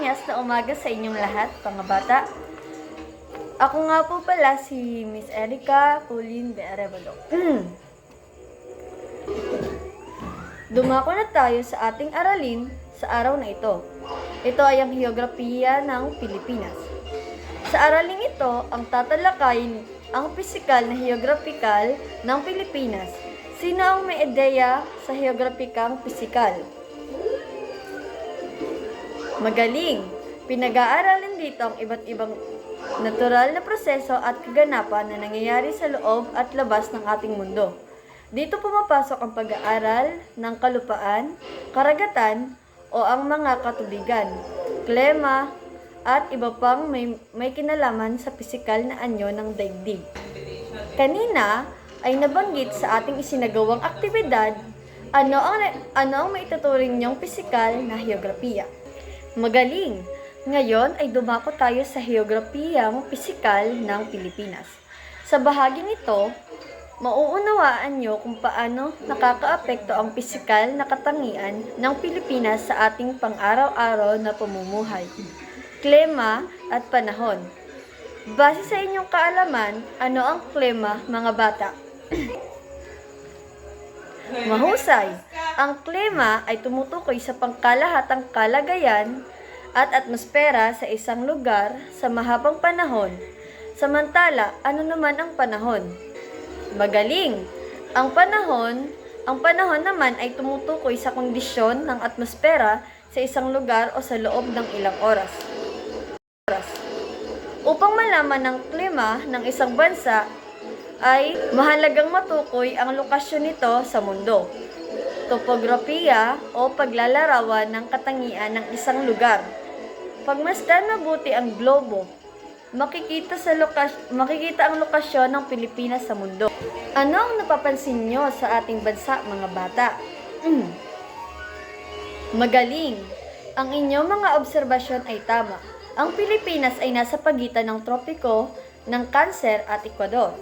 mapanghyas na umaga sa inyong lahat, mga bata. Ako nga po pala si Miss Erica Pauline de Arevalo. Dumako na tayo sa ating aralin sa araw na ito. Ito ay ang Heograpiya ng Pilipinas. Sa araling ito, ang tatalakayin ang pisikal na heograpikal ng Pilipinas. Sino ang may ideya sa heograpikang pisikal? Magaling! Pinag-aaralan dito ang iba't ibang natural na proseso at kaganapan na nangyayari sa loob at labas ng ating mundo. Dito pumapasok ang pag-aaral ng kalupaan, karagatan, o ang mga katubigan, klema, at iba pang may, may kinalaman sa pisikal na anyo ng daigdig. Kanina ay nabanggit sa ating isinagawang aktibidad ano ang, ano ang maituturing niyong pisikal na heograpiya. Magaling! Ngayon ay dumako tayo sa heograpiyang pisikal ng Pilipinas. Sa bahaging ito, mauunawaan nyo kung paano nakakaapekto ang pisikal na katangian ng Pilipinas sa ating pang-araw-araw na pamumuhay, klima at panahon. Base sa inyong kaalaman, ano ang klima, mga bata? Mahusay. Ang klima ay tumutukoy sa pangkalahatang kalagayan at atmosfera sa isang lugar sa mahabang panahon. Samantala, ano naman ang panahon? Magaling! Ang panahon, ang panahon naman ay tumutukoy sa kondisyon ng atmosfera sa isang lugar o sa loob ng ilang oras. oras. Upang malaman ng klima ng isang bansa, ay mahalagang matukoy ang lokasyon nito sa mundo. Topografiya o paglalarawan ng katangian ng isang lugar. Pagmasdan mabuti ang globo, makikita sa lokas makikita ang lokasyon ng Pilipinas sa mundo. Ano ang napapansin nyo sa ating bansa, mga bata? Mm. Magaling! Ang inyong mga obserbasyon ay tama. Ang Pilipinas ay nasa pagitan ng tropiko ng Cancer at Ecuador.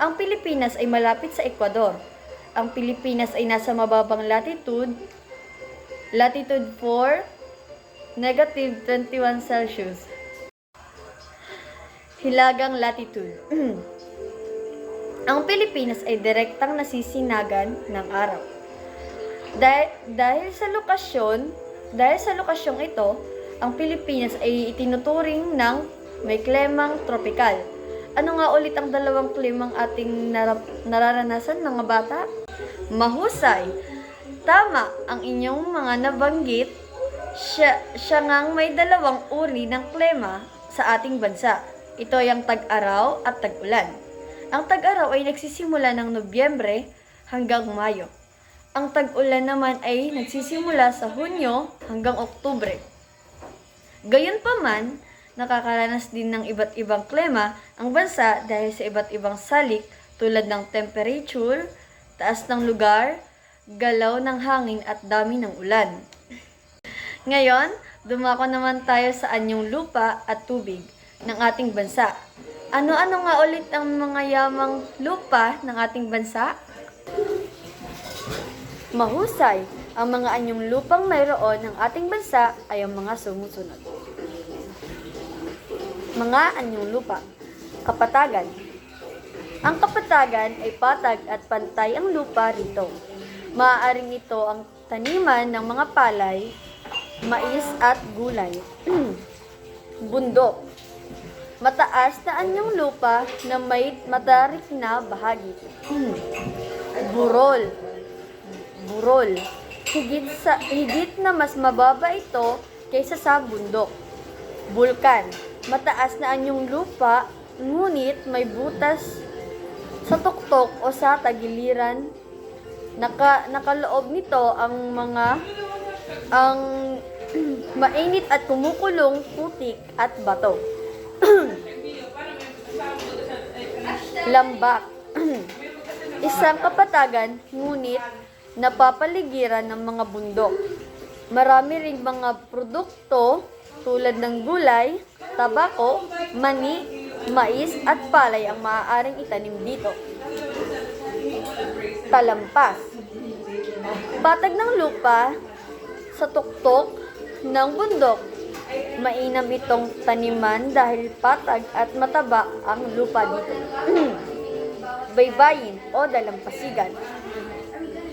Ang Pilipinas ay malapit sa Ecuador. Ang Pilipinas ay nasa mababang latitude, latitude 4, negative 21 Celsius. Hilagang latitude. Ang Pilipinas ay direktang nasisinagan ng araw. Dahil, dahil sa lokasyon, dahil sa lokasyong ito, ang Pilipinas ay itinuturing ng may klemang tropikal. Ano nga ulit ang dalawang klimang ating nara- nararanasan mga bata? Mahusay! Tama ang inyong mga nabanggit. Siya, siya ngang may dalawang uri ng klima sa ating bansa. Ito ay ang tag-araw at tag-ulan. Ang tag-araw ay nagsisimula ng Nobyembre hanggang Mayo. Ang tag-ulan naman ay nagsisimula sa Hunyo hanggang Oktubre. Gayunpaman, nakakaranas din ng iba't ibang klima ang bansa dahil sa iba't ibang salik tulad ng temperature, taas ng lugar, galaw ng hangin at dami ng ulan. Ngayon, dumako naman tayo sa anyong lupa at tubig ng ating bansa. Ano-ano nga ulit ang mga yamang lupa ng ating bansa? Mahusay, ang mga anyong lupang mayroon ng ating bansa ay ang mga sumusunod. Mga anyong lupa. Kapatagan. Ang kapatagan ay patag at pantay ang lupa rito. Maaaring ito ang taniman ng mga palay, mais at gulay. Bundok. Mataas na anyong lupa na may matarik na bahagi. Burol. Burol. Higit, sa, higit na mas mababa ito kaysa sa bundok. Bulkan. Mataas na anyong lupa, ngunit may butas sa tuktok o sa tagiliran. Naka, nakaloob nito ang mga ang mainit at kumukulong putik at bato. Lambak. Isang kapatagan, ngunit napapaligiran ng mga bundok. Marami ring mga produkto tulad ng gulay, tabako, mani, mais at palay ang maaaring itanim dito. Talampas. Batag ng lupa sa tuktok ng bundok. Mainam itong taniman dahil patag at mataba ang lupa dito. Baybayin o dalampasigan.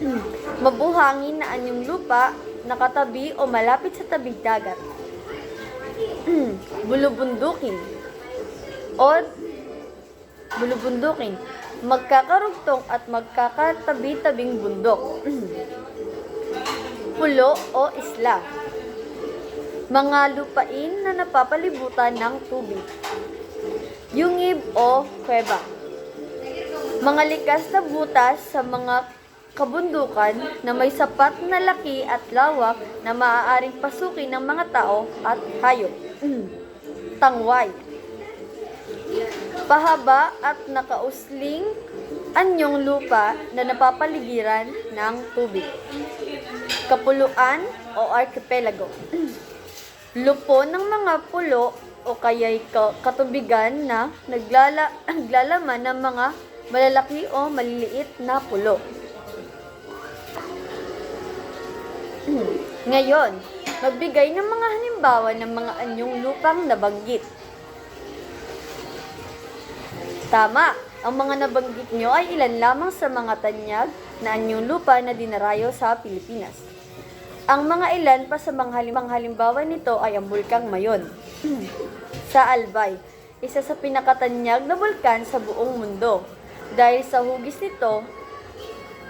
Mabuhangin na anyong lupa nakatabi o malapit sa tabing dagat. Bulubundukin o bulubundukin. Magkakarugtong at magkakatabi-tabing bundok. Pulo o isla. Mga lupain na napapalibutan ng tubig. Yungib o kuweba. Mga likas na butas sa mga kabundukan na may sapat na laki at lawak na maaaring pasukin ng mga tao at hayop. Tangway. Pahaba at nakausling anyong lupa na napapaligiran ng tubig. Kapuluan o archipelago. Lupo ng mga pulo o kaya'y ka- katubigan na naglala, naglalaman ng mga malalaki o maliliit na pulo. Ngayon, magbigay ng mga halimbawa ng mga anyong lupang nabanggit. Tama, ang mga nabanggit nyo ay ilan lamang sa mga tanyag na anyong lupa na dinarayo sa Pilipinas. Ang mga ilan pa sa mga halimang halimbawa nito ay ang Bulkang Mayon. sa Albay, isa sa pinakatanyag na bulkan sa buong mundo. Dahil sa hugis nito,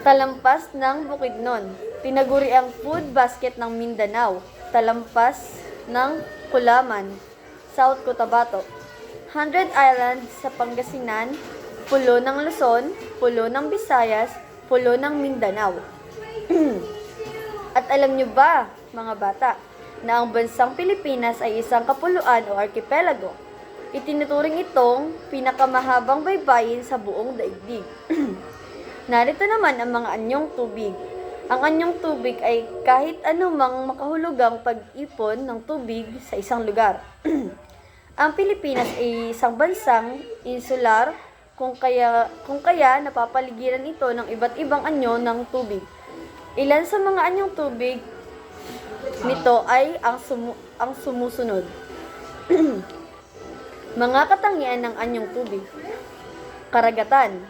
talampas ng Bukidnon, tinaguri ang food basket ng Mindanao, talampas ng Kulaman, South Cotabato, Hundred Island sa Pangasinan, Pulo ng Luzon, Pulo ng Visayas, Pulo ng Mindanao. At alam nyo ba, mga bata, na ang bansang Pilipinas ay isang kapuluan o archipelago? Itinuturing itong pinakamahabang baybayin sa buong daigdig. Narito naman ang mga anyong tubig. Ang anyong tubig ay kahit anumang makahulugang pag-ipon ng tubig sa isang lugar. ang Pilipinas ay isang bansang insular kung kaya kung kaya napapaligiran ito ng iba't ibang anyo ng tubig. Ilan sa mga anyong tubig nito ay ang sumu- ang sumusunod. mga katangian ng anyong tubig. Karagatan.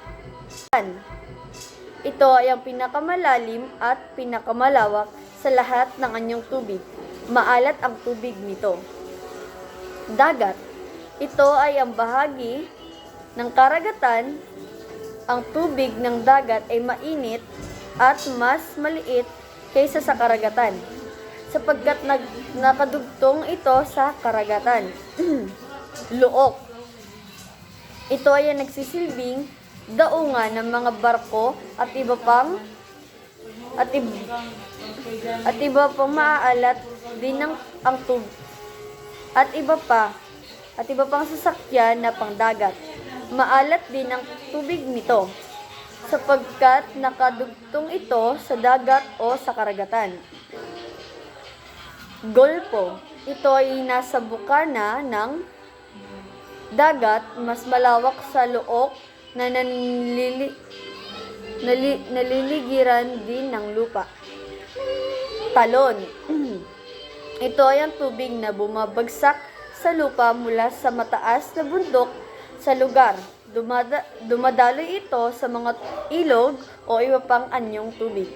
Ito ay ang pinakamalalim at pinakamalawak sa lahat ng anyong tubig. Maalat ang tubig nito. Dagat. Ito ay ang bahagi ng karagatan. Ang tubig ng dagat ay mainit at mas maliit kaysa sa karagatan sapagkat nag, nakadugtong ito sa karagatan. Luok. Ito ay ang nagsisilbing daungan ng mga barko at iba pang at iba, at iba pang maaalat din ng ang tub at iba pa at iba pang sasakyan na pangdagat. Maalat din ang tubig nito sapagkat nakadugtong ito sa dagat o sa karagatan. Golpo. Ito ay nasa bukana ng dagat, mas malawak sa look na nanlili, nali, naliligiran din ng lupa. Talon. Ito ay ang tubig na bumabagsak sa lupa mula sa mataas na bundok sa lugar. Dumada, dumadaloy ito sa mga ilog o iba pang anyong tubig.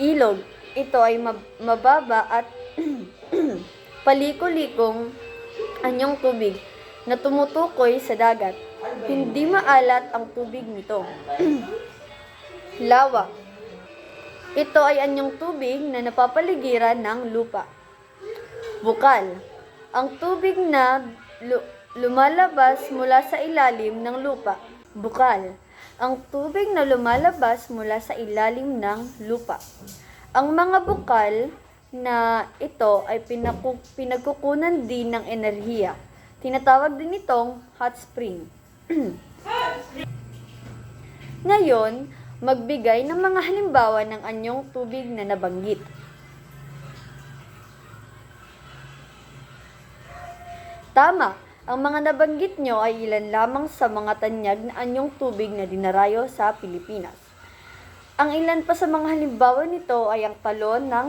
Ilog. Ito ay mab- mababa at paliko-likong anyong tubig na tumutukoy sa dagat. Hindi maalat ang tubig nito. Lawak. Ito ay anyong tubig na napapaligiran ng lupa. Bukal. Ang tubig na lu- lumalabas mula sa ilalim ng lupa. Bukal. Ang tubig na lumalabas mula sa ilalim ng lupa. Ang mga bukal na ito ay pinaku- pinagkukunan din ng enerhiya. Tinatawag din itong hot spring. Ngayon, magbigay ng mga halimbawa ng anyong tubig na nabanggit. Tama, ang mga nabanggit nyo ay ilan lamang sa mga tanyag na anyong tubig na dinarayo sa Pilipinas. Ang ilan pa sa mga halimbawa nito ay ang talon ng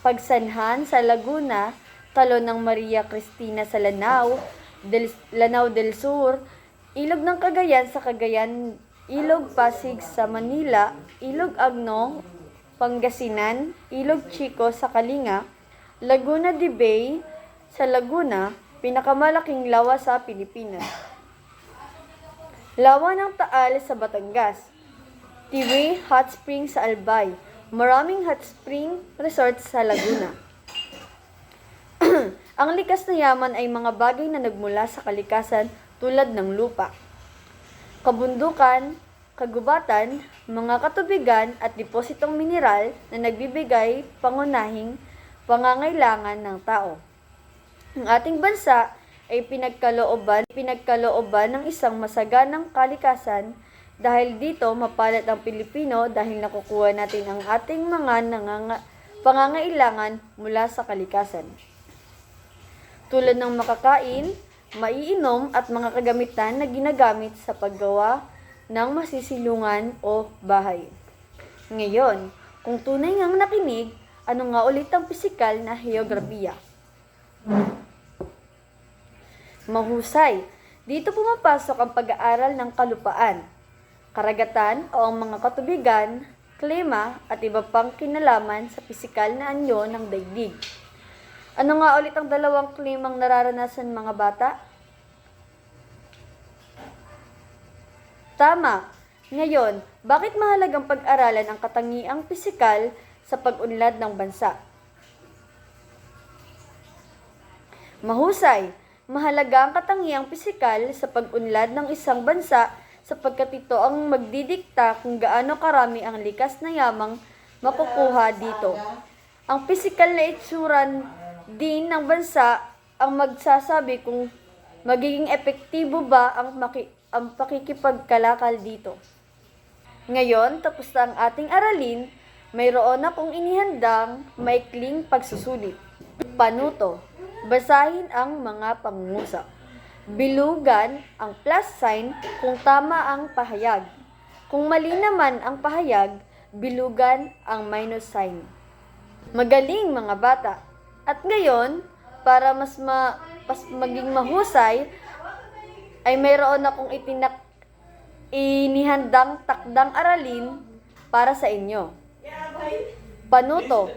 pagsanhan sa Laguna Talon ng Maria Cristina sa Lanao, del, Lanao del Sur, Ilog ng Cagayan sa Cagayan, Ilog Pasig sa Manila, Ilog Agnong, Pangasinan, Ilog Chico sa Kalinga, Laguna de Bay sa Laguna, pinakamalaking lawa sa Pilipinas. Lawa ng Taal sa Batangas, Tiwi Hot Spring sa Albay, maraming hot spring resort sa Laguna. Ang likas na yaman ay mga bagay na nagmula sa kalikasan tulad ng lupa, kabundukan, kagubatan, mga katubigan at depositong mineral na nagbibigay pangunahing pangangailangan ng tao. Ang ating bansa ay pinagkalooban, pinagkalooban ng isang masaganang kalikasan dahil dito mapalat ang Pilipino dahil nakukuha natin ang ating mga nanganga, pangangailangan mula sa kalikasan. Tulad ng makakain, maiinom at mga kagamitan na ginagamit sa paggawa ng masisilungan o bahay. Ngayon, kung tunay ngang nakinig, ano nga ulit ang pisikal na heograpiya? Mahusay. Dito pumapasok ang pag-aaral ng kalupaan, karagatan o ang mga katubigan, klima at iba pang kinalaman sa pisikal na anyo ng daigdig. Ano nga ulit ang dalawang klimang nararanasan mga bata? Tama. Ngayon, bakit mahalagang pag-aralan ang katangiang pisikal sa pag-unlad ng bansa? Mahusay. Mahalaga ang katangiang pisikal sa pag-unlad ng isang bansa sapagkat ito ang magdidikta kung gaano karami ang likas na yamang makukuha dito. Ang pisikal na itsuran din ng bansa ang magsasabi kung magiging epektibo ba ang, maki, ang pakikipagkalakal dito. Ngayon, tapos na ang ating aralin, mayroon akong inihandang maikling pagsusulit. Panuto. Basahin ang mga pangungusap. Bilugan ang plus sign kung tama ang pahayag. Kung mali naman ang pahayag, bilugan ang minus sign. Magaling mga bata. At ngayon, para mas, ma, mas maging mahusay, ay mayroon akong itinak inihandang takdang aralin para sa inyo. Panuto,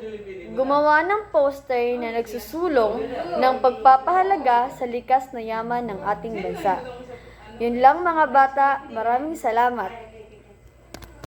gumawa ng poster na nagsusulong ng pagpapahalaga sa likas na yaman ng ating bansa. Yun lang mga bata, maraming salamat.